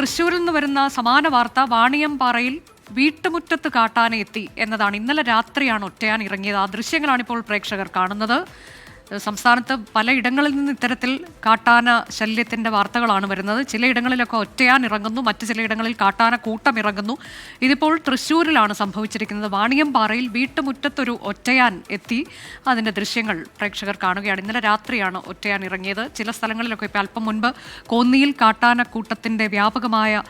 തൃശ്ശൂരിൽ നിന്ന് വരുന്ന സമാന വാർത്ത വാണിയംപാറയിൽ വീട്ടുമുറ്റത്ത് കാട്ടാനെത്തി എന്നതാണ് ഇന്നലെ രാത്രിയാണ് ഒറ്റയാൻ ഇറങ്ങിയത്. ആ ദൃശ്യങ്ങളാണ് ഇപ്പോൾ പ്രേക്ഷകർ കാണുന്നത്. സംസ്ഥാനത്ത് പലയിടങ്ങളിൽ നിന്ന് ഇത്തരത്തിൽ കാട്ടാന ശല്യത്തിന്റെ വാർത്തകളാണ് വരുന്നത്. ചിലയിടങ്ങളിലൊക്കെ ഒറ്റയാൻ ഇറങ്ങുന്നു മറ്റു ചിലയിടങ്ങളിൽ കാട്ടാന കൂട്ടം ഇറങ്ങുന്നു. ഇതിപ്പോൾ തൃശ്ശൂരിലാണ് സംഭവിച്ചിരിക്കുന്നത്. വാണിയംപാറയിൽ വീട്ടുമുറ്റത്തൊരു ഒറ്റയാൻ എത്തി. അതിന്റെ ദൃശ്യങ്ങൾ പ്രേക്ഷകർ കാണുകയാണ്. ഇന്നലെ രാത്രിയാണ് ഒറ്റയാൻ ഇറങ്ങിയത്. ചില സ്ഥലങ്ങളിലൊക്കെ ഇപ്പോൾ അല്പം മുൻപ് കോന്നിയിൽ കാട്ടാന കൂട്ടത്തിന്റെ വ്യാപകമായ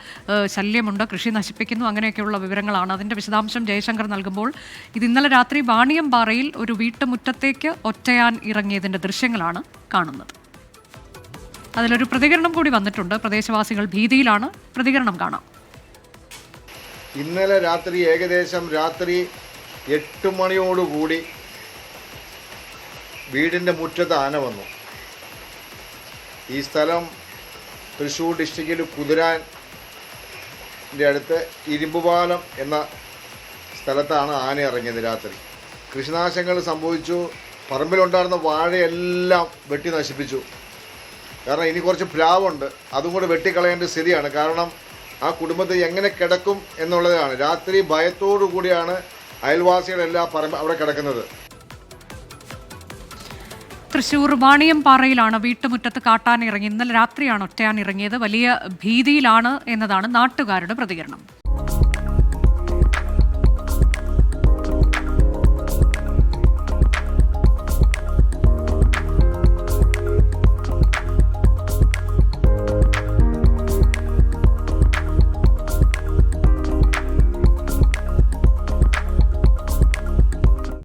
ശല്യമുണ്ട്. കൃഷി നശിപ്പിക്കുന്നു. അങ്ങനെയൊക്കെയുള്ള വിവരങ്ങളാണ് അതിന്റെ വിശദാംശം ജയശങ്കർ നൽകുമ്പോൾ. ഇത് ഇന്നലെ രാത്രി വാണിയംപാറയിൽ ഒരു വീട്ടുമുറ്റത്തേക്ക് ഒറ്റയാൻ ഇറങ്ങിയതിന്റെ ദൃശ്യങ്ങളാണ് കാണുന്നത്. അതിലൊരു പ്രതികരണം കൂടി വന്നിട്ടുണ്ട്. പ്രദേശവാസികൾ ഭീതിയിലാണ്. പ്രതികരണം കാണാം. ഇന്നലെ രാത്രി ഏകദേശം രാത്രി എട്ട് മണിയോടുകൂടി വീടിന്റെ മുറ്റത്ത് ആന വന്നു. ഈ സ്ഥലം തൃശ്ശൂർ ഡിസ്ട്രിക്റ്റിൽ കുതിരാന്റെ അടുത്ത് ഇരുമ്പുപാലം എന്ന സ്ഥലത്താണ് ആന ഇറങ്ങിയത് രാത്രി. കൃഷിനാശങ്ങൾ സംഭവിച്ചു. പറമ്പിലുണ്ടായിരുന്ന വാഴയെല്ലാം വെട്ടി നശിപ്പിച്ചു. കാരണം ഇനി കുറച്ച് പ്ലാവുണ്ട്. അതും കൂടെ വെട്ടിക്കളയേണ്ട സ്ഥിതിയാണ്. കാരണം ആ കുടുംബത്തെ എങ്ങനെ കിടക്കും എന്നുള്ളതാണ്. രാത്രി ഭയത്തോടു കൂടിയാണ് അയൽവാസികളെല്ലാം പറമ്പ് അവിടെ കിടക്കുന്നത്. തൃശൂർ വാണിയംപാറയിലാണ് വീട്ടുമുറ്റത്ത് കാട്ടാനിറങ്ങി. ഇന്നലെ രാത്രിയാണ് ഒറ്റയാൻ ഇറങ്ങിയത് വലിയ ഭീതിയിലാണ് എന്നതാണ് നാട്ടുകാരുടെ പ്രതികരണം.